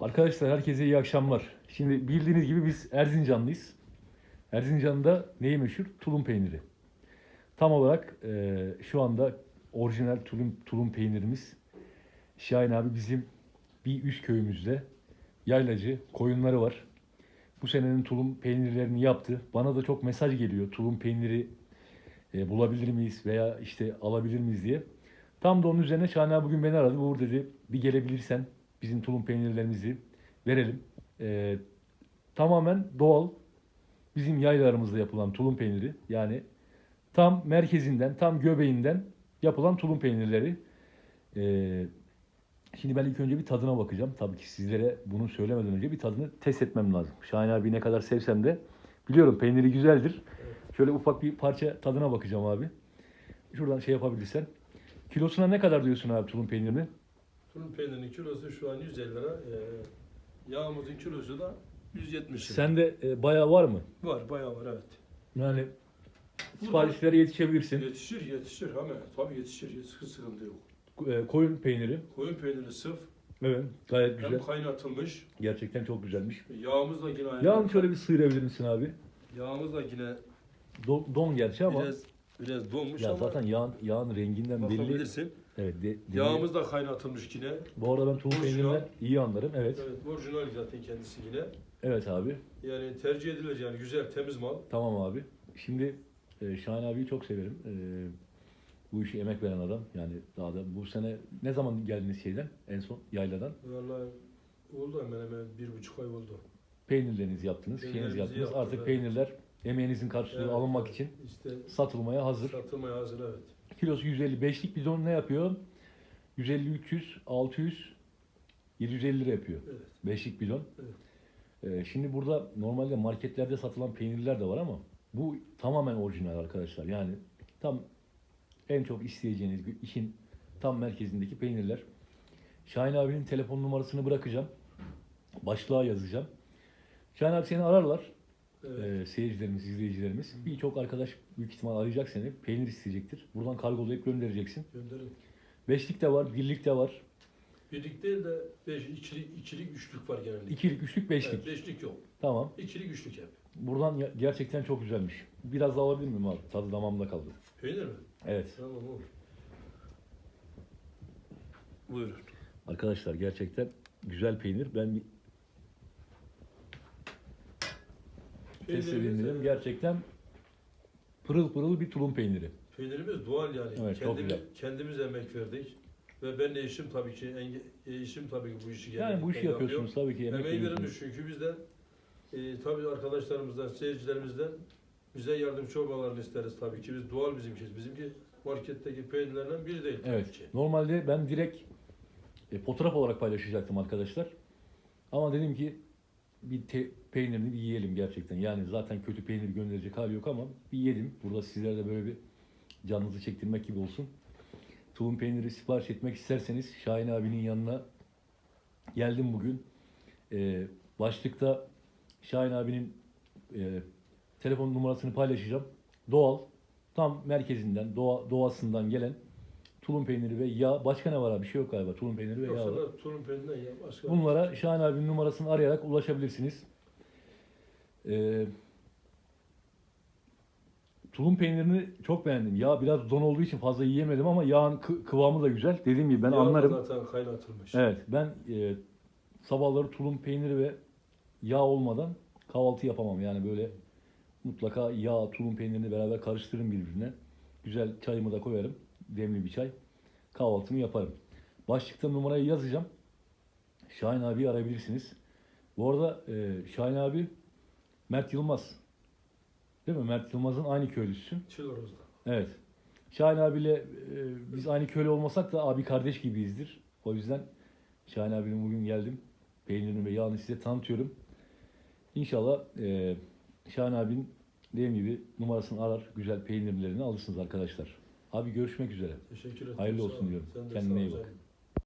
Arkadaşlar herkese iyi akşamlar. Şimdi bildiğiniz gibi biz Erzincanlıyız. Erzincan'da neyi meşhur? Tulum peyniri. Tam olarak e, şu anda orijinal tulum, tulum peynirimiz. Şahin abi bizim bir üst köyümüzde yaylacı koyunları var. Bu senenin tulum peynirlerini yaptı. Bana da çok mesaj geliyor. Tulum peyniri e, bulabilir miyiz veya işte alabilir miyiz diye. Tam da onun üzerine Şahin abi bugün beni aradı. Uğur dedi bir gelebilirsen bizim tulum peynirlerimizi verelim. E, tamamen doğal bizim yaylalarımızda yapılan tulum peyniri. Yani tam merkezinden, tam göbeğinden yapılan tulum peynirleri. E, şimdi ben ilk önce bir tadına bakacağım. Tabii ki sizlere bunu söylemeden önce bir tadını test etmem lazım. Şahin abi ne kadar sevsem de biliyorum peyniri güzeldir. Şöyle ufak bir parça tadına bakacağım abi. Şuradan şey yapabilirsen. Kilosuna ne kadar diyorsun abi tulum peynirini? Tulum peynirinin kilosu şu an 150 lira. Ee, yağımızın kilosu da 170 lira. Sende e, bayağı var mı? Var bayağı var evet. Yani siparişlere yetişebilirsin. Yetişir yetişir ama tabii yetişir. Yetişir sıkıntı yok. E, koyun peyniri. Koyun peyniri sıf Evet. Gayet hem güzel. kaynatılmış. Gerçekten çok güzelmiş. Yağımız da yine aynı. Yağını şöyle bir sıyırabilir misin abi? Yağımız da yine Don, don gerçi ama biraz biraz donmuş ya ama zaten yağın, yağın renginden belli. bakabilirsin. Evet. De, Yağımız da kaynatılmış yine. Bu arada ben tulum Orijinal. peynirinden iyi anlarım. Evet. Evet orijinal zaten kendisi yine. Evet abi. Yani tercih edilir yani güzel temiz mal. Tamam abi. Şimdi e, Şahin abiyi çok severim. E, bu işe emek veren adam. Yani daha da bu sene ne zaman geldiniz şeyden? En son yayladan. Vallahi oldu hemen hemen bir buçuk ay oldu. Peynirlerinizi yaptınız, şeyinizi Peynirlerimizi yaptınız. yaptık, Artık evet. peynirler emeğinizin karşılığı Evet, alınmak için İşte satılmaya hazır. satılmaya hazır evet. Kilosu 150. Beşlik bidon ne yapıyor? 150, 300, 600, 750 lira yapıyor. Evet. Beşlik bidon. Evet. Ee, şimdi burada normalde marketlerde satılan peynirler de var ama bu tamamen orijinal arkadaşlar. Yani tam en çok isteyeceğiniz işin tam merkezindeki peynirler. Şahin abinin telefon numarasını bırakacağım. Başlığa yazacağım. Şahin abi seni ararlar. Evet. Ee, seyircilerimiz, izleyicilerimiz. Birçok arkadaş büyük ihtimal arayacak seni. Peynir isteyecektir. Buradan kargolayıp göndereceksin. Gönderin. Beşlik de var, birlik de var. Birlik değil de beş, ikilik, ikilik, üçlük var genelde. İkilik, üçlük, beşlik. Evet, beşlik yok. Tamam. İkilik, üçlük hep. Buradan ya- gerçekten çok güzelmiş. Biraz daha alabilir miyim abi? Tadı damağımda kaldı. Peynir mi? Evet. Tamam olur. Buyurun. Arkadaşlar gerçekten güzel peynir. Ben bir test edeyim Peynirimiz, dedim. Gerçekten pırıl pırıl bir tulum peyniri. peynirimiz doğal yani. Evet, çok kendimiz, güzel. kendimiz emek verdik. Ve ben de eşim tabii ki, enge- eşim tabii ki bu işi Yani bu işi genellikle yapıyorsunuz tabii ki. Emek Emeği veriyorsunuz. verilmiş çünkü bizden e, tabii arkadaşlarımızdan, seyircilerimizden bize yardımcı olmalarını isteriz tabii ki. Biz doğal bizimki. Bizimki marketteki peynirlerden biri değil tabii Evet. ki. Normalde ben direkt e, fotoğraf olarak paylaşacaktım arkadaşlar. Ama dedim ki bir te- peynirini bir yiyelim gerçekten. Yani zaten kötü peynir gönderecek hali yok ama bir yedim. Burada sizlere de böyle bir canınızı çektirmek gibi olsun. Tulum peyniri sipariş etmek isterseniz Şahin abinin yanına geldim bugün. E, başlıkta Şahin abinin e, telefon numarasını paylaşacağım. Doğal, tam merkezinden, doğa, doğasından gelen tulum peyniri ve yağ. Başka ne var abi? Bir şey yok galiba. Tulum peyniri ve yağ Yoksa var. da tulum peynirinden ya başka. Bunlara Şahin abinin numarasını arayarak ulaşabilirsiniz. Ee, tulum peynirini çok beğendim. Yağ biraz don olduğu için fazla yiyemedim ama yağın kı- kıvamı da güzel. Dediğim gibi ben Yağ da anlarım. zaten kaynatılmış. Evet ben e, sabahları tulum peyniri ve yağ olmadan kahvaltı yapamam. Yani böyle mutlaka yağ, tulum peynirini beraber karıştırırım birbirine. Güzel çayımı da koyarım. Demli bir çay. Kahvaltımı yaparım. Başlıkta numarayı yazacağım. Şahin abi arayabilirsiniz. Bu arada e, Şahin abi Mert Yılmaz. Değil mi? Mert Yılmaz'ın aynı köylüsün. Çıloroz'da. Evet. Şahin abiyle e, biz aynı köylü olmasak da abi kardeş gibiyizdir. O yüzden Şahin abinin bugün geldim. Peynirini ve yağını size tanıtıyorum. İnşallah e, Şahin abinin dediğim gibi numarasını arar. Güzel peynirlerini alırsınız arkadaşlar. Abi görüşmek üzere. Teşekkür ederim. Hayırlı olsun ol. diyorum. Kendine iyi bak.